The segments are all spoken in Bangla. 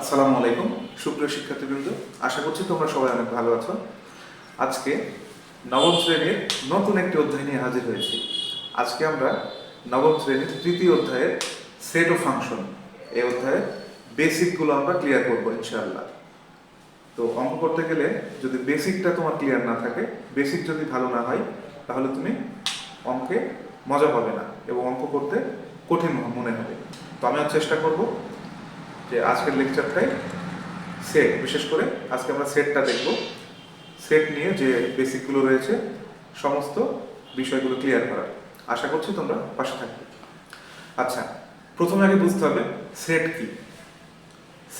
আসসালামু আলাইকুম, সুপ্রিয় শিক্ষার্থীবৃন্দ। আশা করছি তোমরা সবাই অনেক ভালো আছো। আজকে নবম শ্রেণির নতুন একটি অধ্যায় নিয়ে হাজির হয়েছি। আজকে আমরা নবম শ্রেণির তৃতীয় অধ্যায়ের সেট ও ফাংশন এই অধ্যায়ের বেসিকগুলো আমরা ক্লিয়ার করব ইনশাআল্লাহ। তো অঙ্ক করতে গেলে যদি বেসিকটা তোমার ক্লিয়ার না থাকে বেসিক যদি ভালো না হয়, তাহলে তুমি অঙ্কে মজা পাবে না এবং অঙ্ক করতে কঠিন মনে হবে। তো আমি চেষ্টা করব যে আজকের লেকচারটাই সেট বিশেষ করে আজকে আমরা সেটটা দেখব। সেট নিয়ে যে বেসিকগুলো রয়েছে, সমস্ত বিষয়গুলো ক্লিয়ার করার। আশা করছি তোমরা পাশে থাকবে। আচ্ছা প্রথমে আগে বুঝতে হবে সেট কি?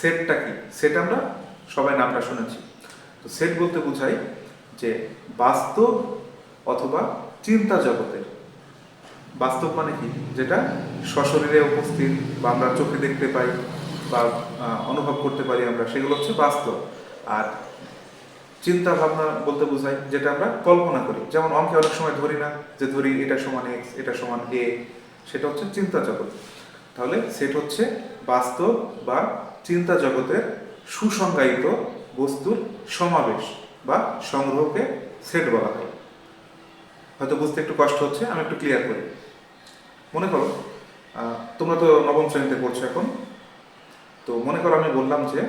সেটটা কি? সেট আমরা সবাই নামটা শুনেছি। তো সেট বলতে বোঝাই যে বাস্তব অথবা চিন্তা জগতের। বাস্তব মানে কি? যেটা সশরীরে উপস্থিত বা আমরা চোখে দেখতে পাই বা অনুভব করতে পারি আমরা, সেগুলো হচ্ছে বাস্তব। আর চিন্তা ভাবনা বলতে বোঝায় যেটা আমরা কল্পনা করি। যেমন অঙ্কে অনেক সময় ধরি না যে ধরি এটা সমান এক্স এটা সমান এ সেটা হচ্ছে চিন্তা জগৎ। তাহলে সেট হচ্ছে বাস্তব বা চিন্তা জগতের সুসংজ্ঞায়িত বস্তুর সমাবেশ বা সংগ্রহকে সেট বলা হয়। হয়তো বুঝতে একটু কষ্ট হচ্ছে, আমি একটু ক্লিয়ার করি। মনে করো তোমরা তো নবম শ্রেণীতে পড়ছো এখন। তো মনে করো আমি বললাম যে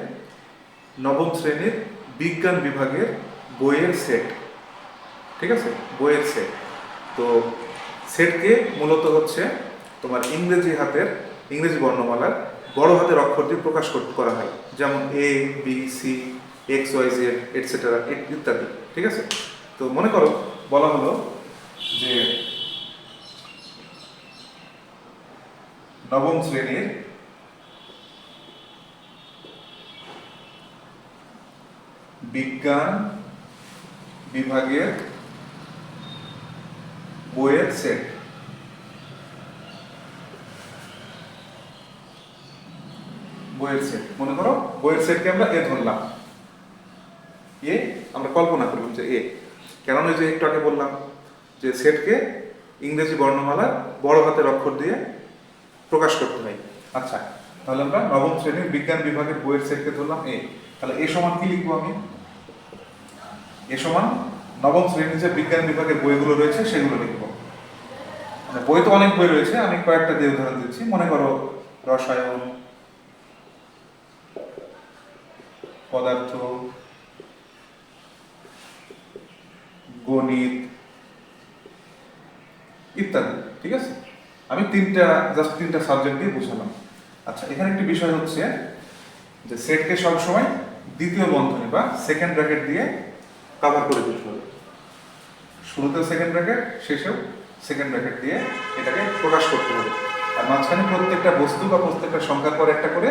নবম শ্রেণির বিজ্ঞান বিভাগের বইয়ের সেট ঠিক আছে? বইয়ের সেট তো সেটকে মূলত হচ্ছে তোমার ইংরেজি হাতের, ইংরেজি বর্ণমালার বড় হাতের অক্ষর দিয়ে প্রকাশ কর- হয়। যেমন A B C X Y Z etcetera ইত্যাদি, ঠিক আছে? তো মনে করো বলা হলো যে নবম শ্রেণির বিজ্ঞান বিভাগের বইয়ের সেট বইয়ের সেট মনে করো? বইয়ের সেটকে আমরা এ ধরলাম। এ আমরা কল্পনা করলাম যে এ কেন ওই যে একটু আগে বললাম যে সেটকে ইংরেজি বর্ণমালার বড় হাতের অক্ষর দিয়ে প্রকাশ করতে হয়। আচ্ছা তাহলে আমরা নবম শ্রেণির বিজ্ঞান বিভাগের বইয়ের সেটকে ধরলাম এ তাহলে এ সমান কি লিখব আমি? এ সমান নবম শ্রেণির যে বিজ্ঞান বিভাগের বইগুলো রয়েছে, সেগুলো লিখব। মানে বই তো অনেক বই রয়েছে, আমি কয়েকটা দিয়ে উদাহরণ দিচ্ছি। মনে করো রসায়ন, পদার্থ, গণিত ইত্যাদি, ঠিক আছে? আমি তিনটা, জাস্ট তিনটা সাবজেক্ট দিয়ে বুঝালাম। আচ্ছা এখানে একটি বিষয় হচ্ছে যে সেটকে সবসময় দ্বিতীয় বন্ধনী বা সেকেন্ড ব্র্যাকেট দিয়ে কভার করে দিতে হবে। শুরুতেও সেকেন্ড ব্র্যাকেট শেষেও সেকেন্ড ব্র্যাকেট দিয়ে এটাকে প্রকাশ করতে হবে। আর মাঝখানে প্রত্যেকটা বস্তু বা প্রত্যেকটা সংখ্যার পর একটা করে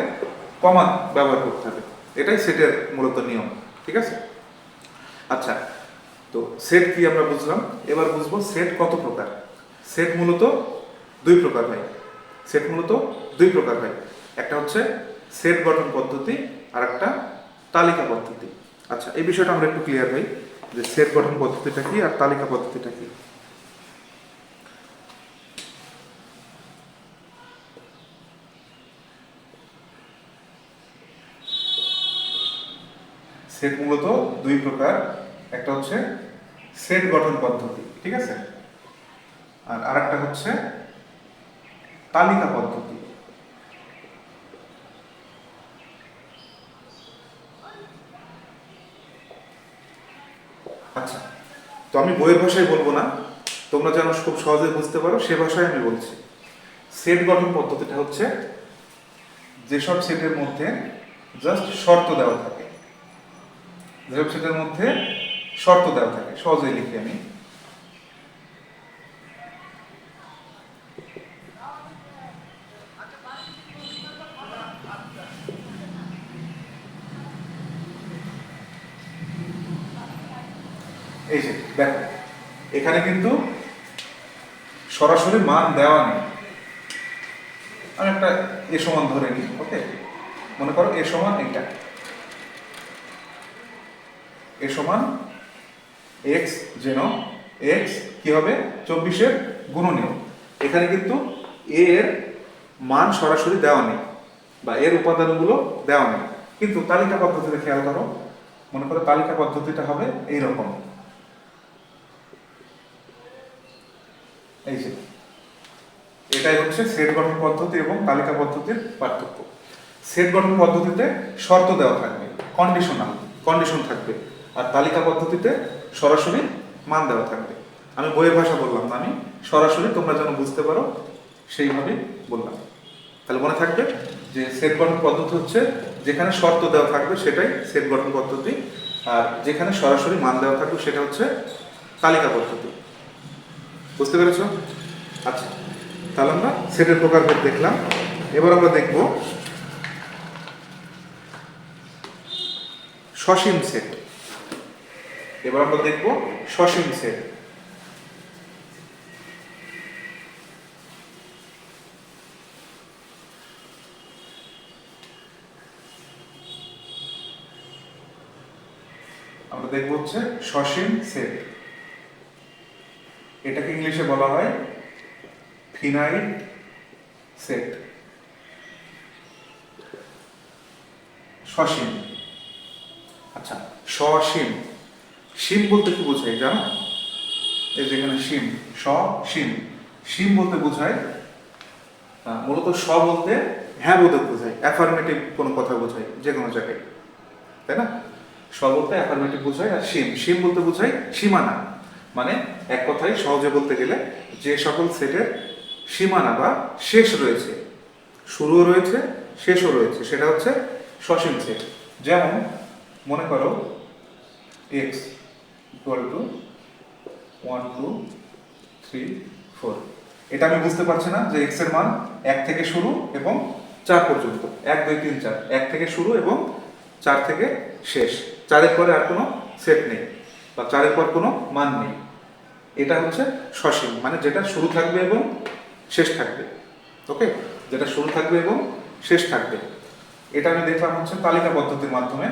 কমা ব্যবহার করতে হবে। এটাই সেটের মূলত নিয়ম, ঠিক আছে? আচ্ছা তো সেট কি আমরা বুঝলাম? এবার বুঝব সেট কত প্রকার? সেট মূলত দুই প্রকার হয়। সেট মূলত দুই প্রকার হয়। একটা হচ্ছে সেট গঠন পদ্ধতি আর একটা তালিকা পদ্ধতি। আচ্ছা এই বিষয়টা আমরা একটু ক্লিয়ার হই, যে সেট গঠন পদ্ধতিটা কি আর তালিকা পদ্ধতিটা কি? সেট মূলত দুই প্রকার, একটা হচ্ছে সেট গঠন পদ্ধতি, ঠিক আছে? আর আরেকটা হচ্ছে তালিকা পদ্ধতি আচ্ছা তো আমি বইয়ের ভাষায় বলব না। তোমরা যেন খুব সহজে বুঝতে পারো, সে ভাষায় আমি বলছি। সেট গঠন পদ্ধতিটা হচ্ছে, যেসব সেটের মধ্যে জাস্ট শর্ত দেওয়া থাকে, যেসব সেটের মধ্যে শর্ত দেওয়া থাকে, সহজেই লিখি আমি এই যে দেখো এখানে কিন্তু সরাসরি মান দেওয়া নেই। আমি একটা এ সমান ধরে নিই, ওকে? মনে করো এ সমান এটা। এ সমান এক্স যেন এক্স কি হবে? চব্বিশের গুণনীয়। এখানে কিন্তু এর মান সরাসরি দেওয়া নেই বা এর উপাদানগুলো দেওয়া নেই। কিন্তু তালিকা পদ্ধতিতে খেয়াল করো। মনে করো তালিকা পদ্ধতিটা হবে এইরকম। এই যে, এটাই হচ্ছে সেট গঠন পদ্ধতি এবং তালিকা পদ্ধতির পার্থক্য। সেট গঠন পদ্ধতিতে শর্ত দেওয়া থাকবে কন্ডিশনাল কন্ডিশন থাকবে, আর তালিকা পদ্ধতিতে সরাসরি মান দেওয়া থাকবে। আমি বইয়ের ভাষা বললাম না, আমি সরাসরি তোমরা যেন বুঝতে পারো সেইভাবে বললাম। তাহলে মনে থাকবে যে সেট গঠন পদ্ধতি হচ্ছে যেখানে শর্ত দেওয়া থাকবে, সেটাই সেট গঠন পদ্ধতি, আর যেখানে সরাসরি মান দেওয়া থাকবে, সেটা হচ্ছে তালিকা পদ্ধতি। বুঝতে পেরেছ? আচ্ছা তাহলে আমরা সেটের প্রকারভেদ দেখলাম। এবার আমরা দেখব সসীম সেট এবার আমরা দেখব সসীম সেট আমরা দেখব হচ্ছে সসীম সেট এটাকে ইংলিশে বলা হয় ফিনাইল সেট। সসীম। আচ্ছা। সসীম। সীম বলতে কি বোঝায় জানো? এই যেখানে সীম স সীম। সীম বলতে বোঝায় মূলত স বলতে হ্যাঁ বলতে বোঝায় অ্যাফার্মেটিভ কোনো কথা বোঝায় যে কোনো জায়গায়। তাই না? স বলতে অ্যাফার্মেটিভ বোঝায় আর সীম। সীম বলতে বোঝায় সীমানা। মানে এক কথায় সহজে বলতে গেলে যে সকল সেটের সীমানা বা শেষ রয়েছে, শুরুও রয়েছে, শেষও রয়েছে, সেটা হচ্ছে সসীম সেট। যেমন মনে করো X equal to one two three four এটা আমি বুঝতে পারছি না যে এক্সের মান এক থেকে শুরু এবং চার পর্যন্ত। এক, দুই, তিন, চার। এক থেকে শুরু এবং চার থেকে শেষ। চারের পরে আর কোনো সেট নেই। বা চারের পর কোনো মান নেই। এটা হচ্ছে সসীম মানে যেটা শুরু থাকবে এবং শেষ থাকবে। ওকে? যেটা শুরু থাকবে এবং শেষ থাকবে। এটা আমি দেখলাম হচ্ছে তালিকা পদ্ধতির মাধ্যমে।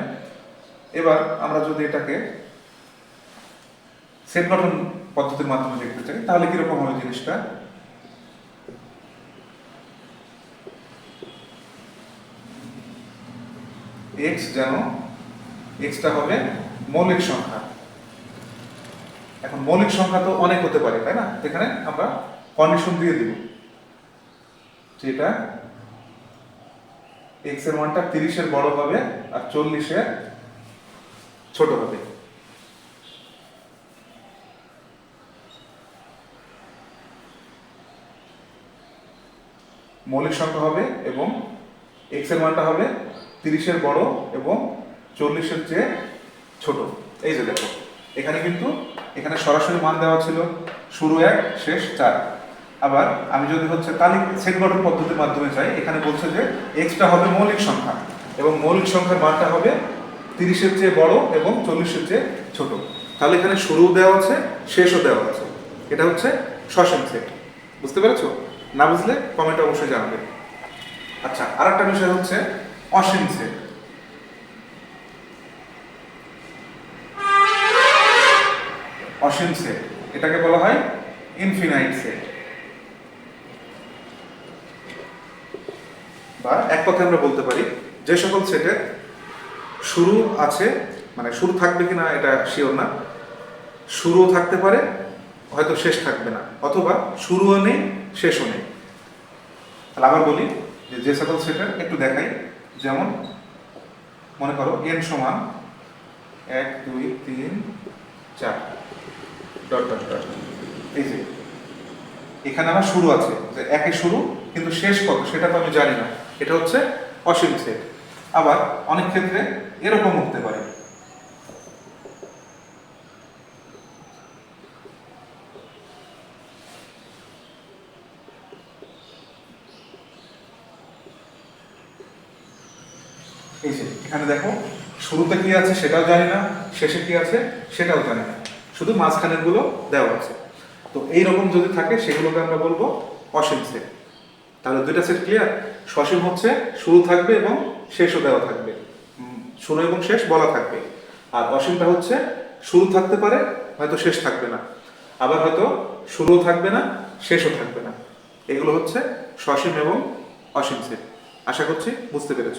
এবার আমরা যদি এটাকে সেট গঠন পদ্ধতির মাধ্যমে দেখতে চাই, তাহলে কীরকম হবে জিনিসটা? এক্স যেন এক্সটা হবে মৌলিক সংখ্যা। এখন মৌলিক সংখ্যা তো অনেক হতে পারে, তাই না? এখানে আমরা কন্ডিশন দিয়ে দিব। যেটা এক্সের মানটা তিরিশের বড় হবে আর চল্লিশের ছোট হবে। মৌলিক সংখ্যা হবে এবং এক্সের মানটা হবে তিরিশের বড় এবং চল্লিশের চেয়ে ছোট। এই যে দেখো, এখানে কিন্তু এখানে সরাসরি মান দেওয়া ছিল শুরু এক, শেষ চার। আবার আমি যদি হচ্ছে তালিক সেট গঠন পদ্ধতির মাধ্যমে চাই, এখানে বলছে যে এক্সটা হবে মৌলিক সংখ্যা এবং মৌলিক সংখ্যার মানটা হবে তিরিশের চেয়ে বড় এবং চল্লিশের চেয়ে ছোট। তাহলে এখানে শুরু দেওয়া আছে, শেষও দেওয়া আছে। এটা হচ্ছে সসীম সেট বুঝতে পেরেছ? না বুঝলে কমেন্ট অবশ্যই জানাবে। আচ্ছা আর একটা বিষয় হচ্ছে অসীম সেট এটাকে বলা হয় ইনফিনাইট সেট বা এক কথায় আমরা বলতে পারি, যে সকল সেটের শুরু আছে মানে শুরু থাকবে কিনা এটা শিওর না, শুরুও থাকতে পারে, হয়তো শেষ থাকবে না, অথবা শুরুও নেই, শেষও নেই। তাহলে আবার বলি যে যে সকল সেটের একটু দেখাই, যেমন মনে করো এন সমান এক, দুই, তিন, চার। এই যে, এখানে আমার শুরু আছে, যে একে শুরু, কিন্তু শেষ কত, সেটা তো আমি জানি না। এটা হচ্ছে অসীম সেট। আবার অনেক ক্ষেত্রে এরকম হতে পারে। এই যে, এখানে দেখো, শুরুতে কি আছে সেটাও জানি না, শেষে কি আছে সেটাও জানি না। শুধু মাঝখানেরগুলো দেওয়া আছে। তো এই রকম যদি থাকে, সেগুলোকে আমরা বলব অসীম সেট। তাহলে দুইটা সেট ক্লিয়ার সসীম হচ্ছে শুরু থাকবে এবং শেষও দেওয়া থাকবে। শুরু এবং শেষ বলা থাকবে। আর অসীমটা হচ্ছে শুরু থাকতে পারে, হয়তো শেষ থাকবে না। আবার হয়তো শুরুও থাকবে না, শেষও থাকবে না। এগুলো হচ্ছে সসীম এবং অসীম সেট। আশা করছি বুঝতে পেরেছ।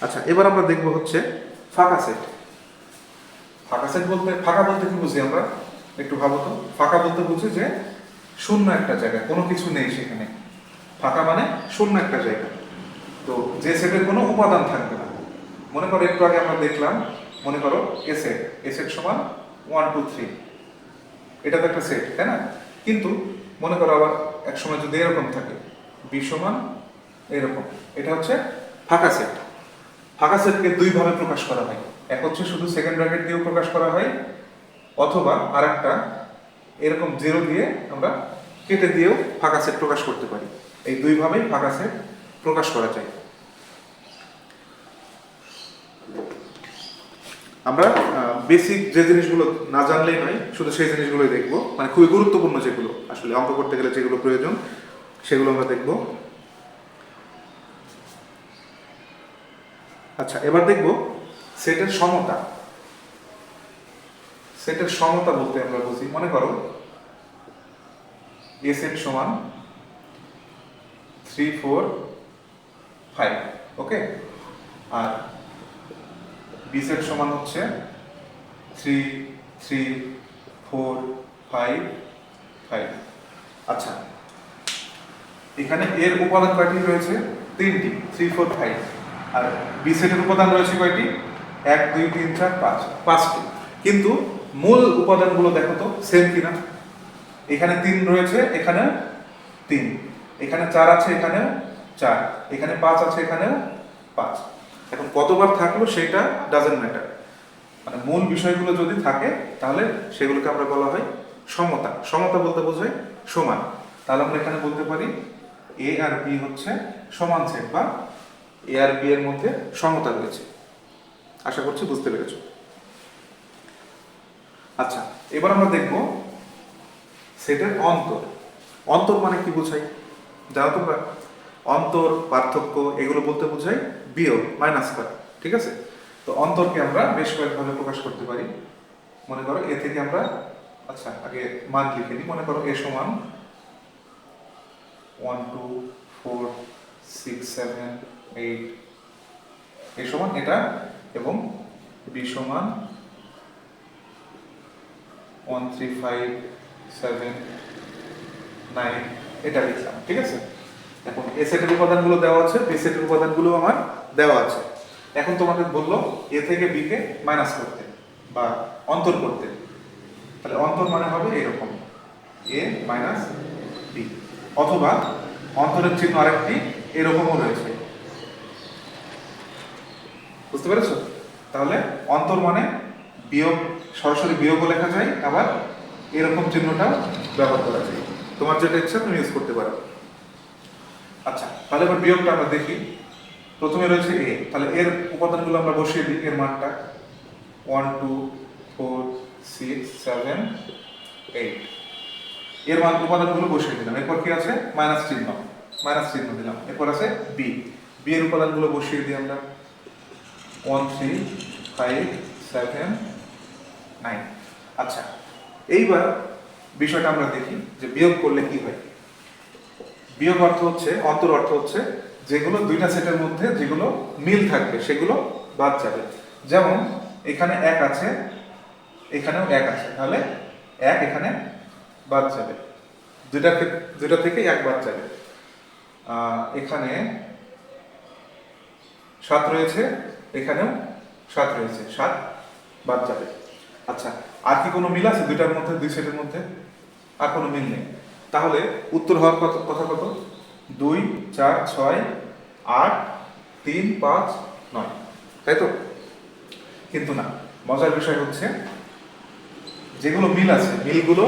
আচ্ছা এবার আমরা দেখব হচ্ছে ফাঁকা সেট। ফাঁকা সেট বলতে, ফাঁকা বলতে কি বুঝি আমরা? একটু ভাবো তো। ফাঁকা বলতে বুঝি যে শূন্য একটা জায়গা, কোনো কিছু নেই সেখানে। ফাঁকা মানে শূন্য একটা জায়গা। তো যে সেটের কোনো উপাদান থাকবে না। মনে করো, একটু আগে আমরা দেখলাম, মনে করো, এ সেট এ সেট সমান ওয়ান টু থ্রি এটা তো একটা সেট, তাই না? কিন্তু মনে করো আবার এক সময় যদি এরকম থাকে বি সমান এরকম। এটা হচ্ছে ফাঁকা সেট। ফাঁকা সেটকে দুইভাবে প্রকাশ করা হয়। এক হচ্ছে শুধু সেকেন্ড ব্র্যাকেট দিয়েও প্রকাশ করা হয়, অথবা আরেকটা এরকম জিরো দিয়ে আমরা কেটে দিয়েও ফাঁকা সেট প্রকাশ করতে পারি। এই দুই ভাবেই ফাঁকা সেট প্রকাশ করা যায়। আমরা বেসিক যে জিনিসগুলো না জানলেই নয়, শুধু সেই জিনিসগুলোই দেখব। মানে খুবই গুরুত্বপূর্ণ যেগুলো। আসলে অঙ্ক করতে গেলে যেগুলো প্রয়োজন, সেগুলো আমরা দেখব। আচ্ছা এবার দেখব সেটের সমতা। সেটের সমতা বলতে আমরা বুঝি। মনে করো এ সেট সমান থ্রি ফোর ফাইভ ওকে আর বি সেট সমান হচ্ছে three three four five five আচ্ছা এখানে এর উপাদান কয়টি রয়েছে? তিনটি থ্রি ফোর ফাইভ আর বি সেটের উপাদান রয়েছে কয়টি? এক, দুই, তিন, চার, পাঁচ। পাঁচটি। কিন্তু মূল উপাদানগুলো দেখো তো সেম কিনা? এখানে তিন রয়েছে, এখানে তিন। এখানে চার আছে, এখানেও চার। এখানে পাঁচ আছে, এখানেও পাঁচ। এখন কতবার থাকল সেটা ডাজেন্ট ম্যাটার মানে মূল বিষয়গুলো যদি থাকে, তাহলে সেগুলোকে আমরা বলা হয় সমতা। সমতা বলতে বোঝায় সমান। তাহলে আমরা এখানে বলতে পারি এ আর বি হচ্ছে সমান সেট বা এ আর বি এর মধ্যে সমতা রয়েছে। আশা করছি বুঝতে পেরেছ। আচ্ছা এবার আমরা দেখব সেটের অন্তর। অন্তর মানে কি বোঝায় জানো তোমরা। অন্তর, পার্থক্য, এগুলো বলতে বোঝায় বিয়োগ মাইনাস করা, ঠিক আছে? তো অন্তরকে আমরা বেশ কয়েকভাবে প্রকাশ করতে পারি। মনে করো এ থেকে আমরা আচ্ছা আগে মান লিখে নিই। মনে করো এ সমান one two four six seven eight A সমান এটা এবং বি সমান one three five seven nine এটা লিখলাম, ঠিক আছে? এখন এ সেটের উপাদানগুলো দেওয়া আছে বি সেটের উপাদানগুলো আমার দেওয়া আছে। এখন তোমাকে বলল এ থেকে বি কে মাইনাস করতে বা অন্তর করতে। তাহলে অন্তর মানে হবে এরকম এ মাইনাস বি অথবা অন্তরের চিহ্ন আরেকটি এরকমও রয়েছে। বুঝতে পেরেছ? তাহলে অন্তর মানে বিয়োগ, সরাসরি বিয়োগও লেখা যায়, আবার এরকম চিহ্নটাও ব্যবহার করা যায়। তোমার যেটা ইচ্ছা তুমি ইউজ করতে পারো। আচ্ছা তাহলে এবার বিয়োগটা আমরা দেখি। প্রথমে রয়েছে এ তাহলে এর উপাদানগুলো আমরা বসিয়ে দিই। এর মানটা one two four six seven eight এর মান উপাদানগুলো বসিয়ে দিলাম। এরপর কি আছে? মাইনাস চিহ্ন। মাইনাস চিহ্ন দিলাম। এরপর আছে বি বি এর উপাদানগুলো বসিয়ে দিই আমরা। One three five seven nine আচ্ছা এইবার বিষয়টা আমরা দেখি যে বিয়োগ করলে কি হয়। বিয়োগ অর্থ হচ্ছে, অন্তর অর্থ হচ্ছে যেগুলো দুইটা সেটের মধ্যে যেগুলো মিল থাকবে, সেগুলো বাদ যাবে। যেমন, এখানে এক আছে, এখানেও এক আছে। তাহলে এক এখানে বাদ যাবে। দুইটা দুইটা থেকে এক বাদ যাবে। এখানে সাত রয়েছে এখানেও সাত রয়েছে, সাত বাদ যাবে। আচ্ছা আর কি কোনো মিল আছে দুইটার মধ্যে, দুই সেটের মধ্যে? আর কোনো মিল নেই। তাহলে উত্তর হওয়ার কত কথা কত? দুই, চার, ছয়, আট, তিন, পাঁচ, নয়। তাই তো? কিন্তু না, মজার বিষয় হচ্ছে যেগুলো মিল আছে, মিলগুলো,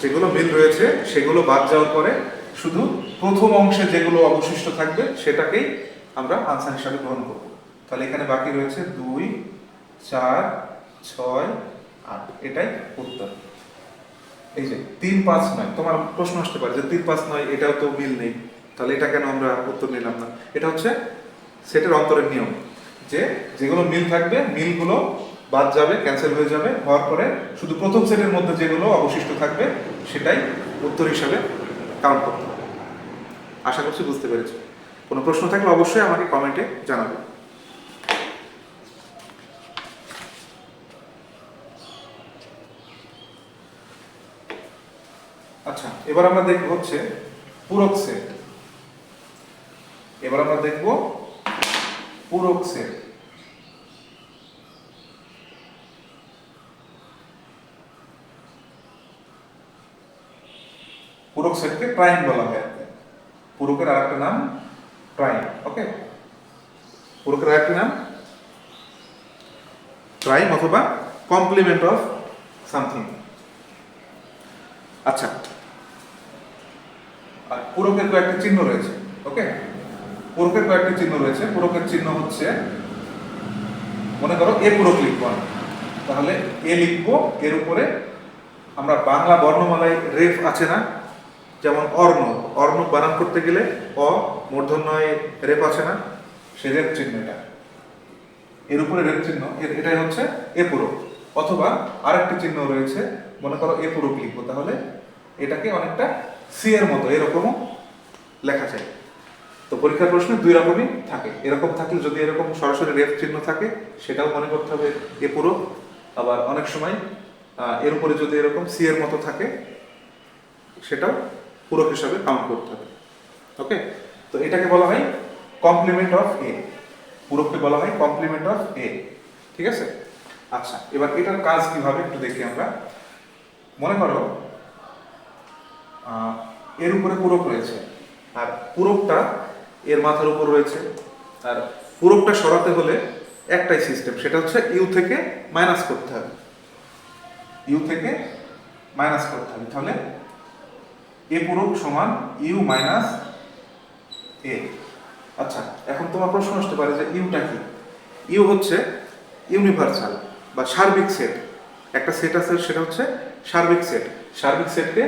যেগুলো মিল রয়েছে, সেগুলো বাদ যাওয়ার পরে শুধু প্রথম অংশে যেগুলো অবশিষ্ট থাকবে, সেটাকেই আমরা আনসার হিসাবে গ্রহণ করব। তাহলে এখানে বাকি রয়েছে দুই, চার, ছয়, আট। এটাই উত্তর। এই যে তিন, পাঁচ, নয়। তোমার প্রশ্ন আসতে পারে যে তিন, পাঁচ, নয়, এটাও তো মিল নেই। তাহলে এটা কেন আমরা উত্তর নিলাম না? এটা হচ্ছে সেটের অন্তরের নিয়ম যে যেগুলো মিল থাকবে, মিলগুলো বাদ যাবে ক্যান্সেল হয়ে যাবে, হওয়ার পরে শুধু প্রথম সেটের মধ্যে যেগুলো অবশিষ্ট থাকবে, সেটাই উত্তর হিসাবে কাউন্ট করতে হবে। আশা করছি বুঝতে পেরেছি। কোনো প্রশ্ন থাকলে অবশ্যই আমাকে কমেন্টে জানাবে। এবার আমরা দেখব হচ্ছে পূরক সেট। এবার আমরা দেখব পূরক সেট। পূরক সেটকে প্রাইম বলা হয়। পূরকের আরেকটা নাম প্রাইম, ওকে? পূরকের আরেকটা নাম প্রাইম অথবা কমপ্লিমেন্ট অফ সামথিং। আচ্ছা আর পূরকের কয়েকটি চিহ্ন রয়েছে ওকে পূরকের কয়েকটি চিহ্ন রয়েছে। পূরকের চিহ্ন হচ্ছে, মনে করো এ পূরক লিখব। তাহলে এ লিখব, এর উপরে আমরা বাংলা বর্ণমালায় রেফ আছে না? যেমন অর্ণ অর্ণ বানান করতে গেলে অ, মূর্ধন্যয় রেপ আছে না? সে রেপ চিহ্ন এটা এর উপরে রেপ চিহ্ন এটাই হচ্ছে এ পূরক। অথবা আরেকটি চিহ্ন রয়েছে, মনে করো এ পূরক লিখব। তাহলে এটাকে অনেকটা সি এর মতো, এরকমও লেখা যায় তো পরীক্ষার প্রশ্নে দুই রকমই থাকে। এরকম থাকলে যদি এরকম সরাসরি রেফ চিহ্ন থাকে, সেটাও মনে করতে হবে এ পূরক আবার অনেক সময় এর উপরে যদি এরকম সি এর মতো থাকে, সেটাও পূরক হিসাবে কাউন্ট করতে হবে। ওকে তো এটাকে বলা হয় কমপ্লিমেন্ট অফ এ পূরককে বলা হয় কমপ্লিমেন্ট অফ এ ঠিক আছে? আচ্ছা এবার এটার কাজ কীভাবে একটু দেখি আমরা। মনে করো এর উপরে পূরক রয়েছে। আর পূরকটা এর মাথার উপর রয়েছে। আর পূরকটা সরাতে হলে একটাই সিস্টেম সেটা হচ্ছে ইউ থেকে মাইনাস করতে হবে। ইউ থেকে মাইনাস করতে হবে। তাহলে এ পূরক সমান ইউ মাইনাস এ আচ্ছা এখন তোমার প্রশ্ন আসতে পারে যে ইউটা কি? ইউ হচ্ছে ইউনিভার্সাল বা সার্বিক সেট একটা সেট আছে, সেটা হচ্ছে সার্বিক সেট সার্বিক সেটকে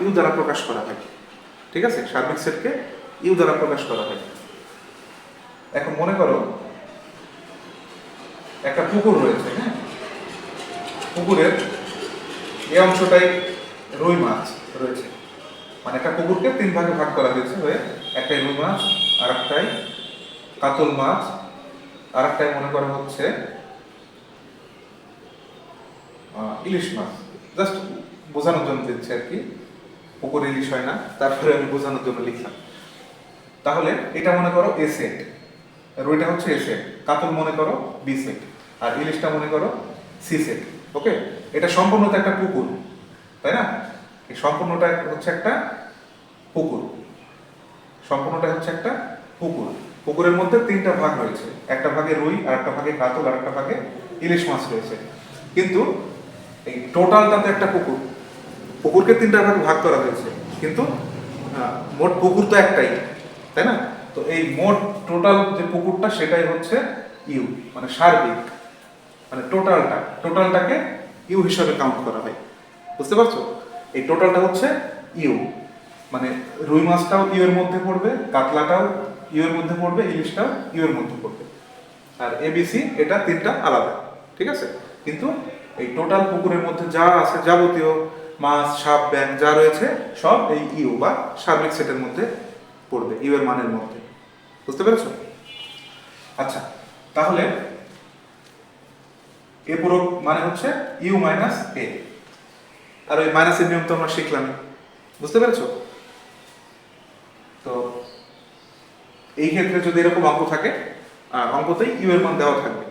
ইউ দ্বারা প্রকাশ করা হয় ঠিক আছে? সার্বিক সেটকে ইউ দ্বারা প্রকাশ করা হয় এখন মনে করো, একটা পুকুর রয়েছে হ্যাঁ? পুকুরের এই অংশটাই রুই মাছ রয়েছে। মানে একটা পুকুরকে তিন ভাগে ভাগ করা হয়েছে হয়ে একটাই রুই মাছ আর একটাই কাতল মাছ আর একটাই মনে করা হচ্ছে ইলিশ মাছ। জাস্ট বোঝানোর জন্য দিচ্ছে আর কি। ইলিশ হয় না, তারপরে আমি বোঝানোর জন্য লিখলাম। তাহলে এটা মনে করো এ সেট রুইটা হচ্ছে এ সেট কাতল মনে করো বি সেট আর ইলিশটা মনে করো সি সেট ওকে এটা সম্পূর্ণ একটা পুকুর, তাই না? এই সম্পূর্ণটা হচ্ছে একটা পুকুর। সম্পূর্ণটা হচ্ছে একটা পুকুর। পুকুরের মধ্যে তিনটা ভাগ রয়েছে, একটা ভাগে রুই, আর একটা ভাগে কাতল, আর একটা ভাগে ইলিশ মাছ রয়েছে। কিন্তু এই টোটালটাতে একটা পুকুর। পুকুরকে তিনটা ভাগে ভাগ করা হয়েছে। কিন্তু মোট পুকুর তো একটাই, তাই না? তো এই মোট টোটাল যে পুকুরটা, সেটাই হচ্ছে ইউ মানে সার্বিক মানে টোটালটা টোটালটাকে ইউ হিসাবে কাউন্ট করা হয়। বুঝতে পারছ? এই টোটালটা হচ্ছে ইউ মানে রুই মাছটাও ইউ এর মধ্যে পড়বে, কাতলাটাও ইউ এর মধ্যে পড়বে, ইলিশটাও ইউ এর মধ্যে পড়বে। আর এবিসি এটা তিনটা আলাদা, ঠিক আছে? কিন্তু এই টোটাল পুকুরের মধ্যে যা আছে যাবতীয় মাছ সাপ ব্যাং যা রয়েছে, সব এই ইউ বা সার্বিক সেটের মধ্যে পড়বে, ইউ এর মানের মধ্যে। বুঝতে পেরেছ? আচ্ছা তাহলে এ পুরো মানে হচ্ছে ইউ মাইনাস এ। আর ওই মাইনাসের নিয়ম তো আমরা শিখলাম বুঝতে পেরেছ? তো এই ক্ষেত্রে যদি এরকম অঙ্ক থাকে অঙ্কতেই ইউ এর মান দেওয়া থাকবে।